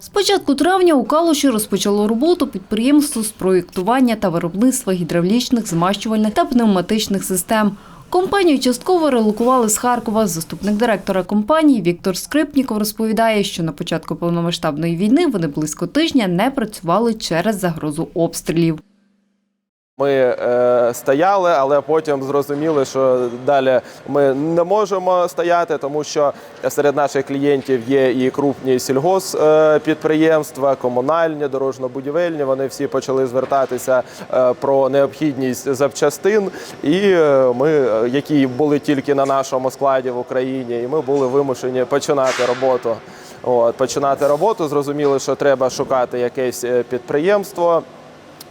З початку травня у Калуші розпочало роботу підприємство з проєктування та виробництва гідравлічних, змащувальних та пневматичних систем. Компанію частково релокували з Харкова. Заступник директора компанії Віктор Скрипніков розповідає, що на початку повномасштабної війни вони близько тижня не працювали через загрозу обстрілів. Ми е, стояли, але потім зрозуміли, що далі ми не можемо стояти, тому що серед наших клієнтів є і крупні сільгоспідприємства, комунальні, дорожньо-будівельні. Вони всі почали звертатися е, про необхідність запчастин, і е, ми, е, які були тільки на нашому складі в Україні, і ми були вимушені починати роботу. От, починати роботу, зрозуміли, що треба шукати якесь е, підприємство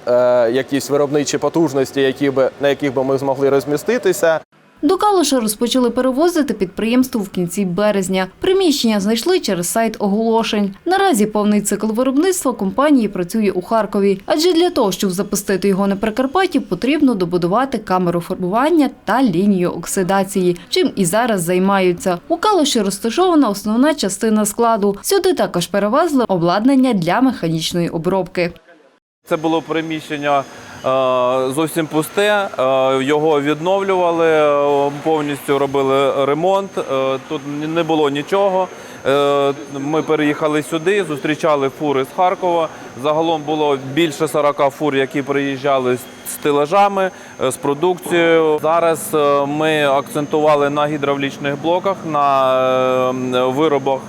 е, якісь виробничі потужності, які би на яких би ми змогли розміститися. До Калуша розпочали перевозити підприємство в кінці березня. Приміщення знайшли через сайт оголошень. Наразі повний цикл виробництва компанії працює у Харкові, адже для того, щоб запустити його на Прикарпатті, потрібно добудувати камеру фарбування та лінію оксидації, чим і зараз займаються. У Калуші розташована основна частина складу. Сюди також перевезли обладнання для механічної обробки. Це було приміщення е, зовсім пусте. е, Його відновлювали, е, повністю робили ремонт. Тут не було нічого. Ми переїхали сюди, зустрічали фури з Харкова. Загалом було більше 40 фур, які приїжджали з стелажами, е, з продукцією. Зараз ми акцентували на гідравлічних блоках, на виробах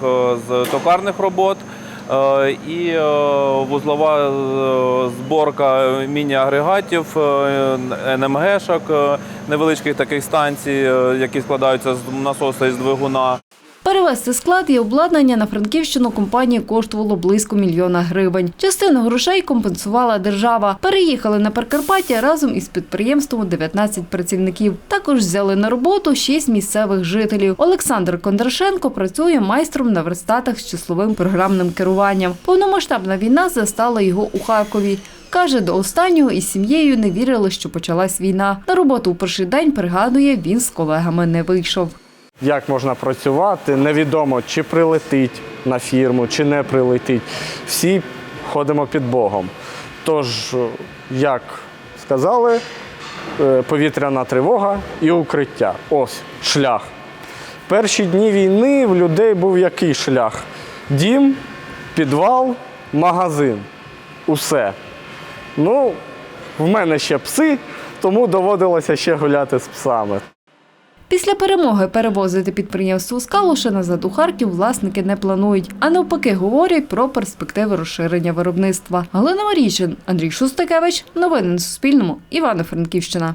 з токарних робот. Е, і е, вузлова е, зборка міні-агрегатів, НМГшок, невеличких таких станцій, які складаються з насоса і з двигуна. Перевезти склад і обладнання на Франківщину компанії коштувало близько мільйона гривень. Частину грошей компенсувала держава. Переїхали на Прикарпаття разом із підприємством 19 працівників. Також взяли на роботу 6 місцевих жителів. Олександр Кондрашенко працює майстром на верстатах з числовим програмним керуванням. Повномасштабна війна застала його у Харкові. Каже, до останнього із сім'єю не вірили, що почалась війна. На роботу у перший день пригадує, він з колегами не вийшов. Як можна працювати. Невідомо, чи прилетить на фірму, чи не прилетить. Всі ходимо під Богом. Тож, як сказали, е, повітряна тривога і укриття. Ось шлях. Перші дні війни в людей був який шлях? Дім, підвал, магазин. Усе. Ну, в мене ще пси, тому доводилося ще гуляти з псами. Після перемоги перевозити підприємство з Калуша назад у Харків власники не планують, а навпаки говорять про перспективи розширення виробництва. Галина Марійчин, Андрій Шустакевич. Новини на Суспільному. Івано-Франківщина.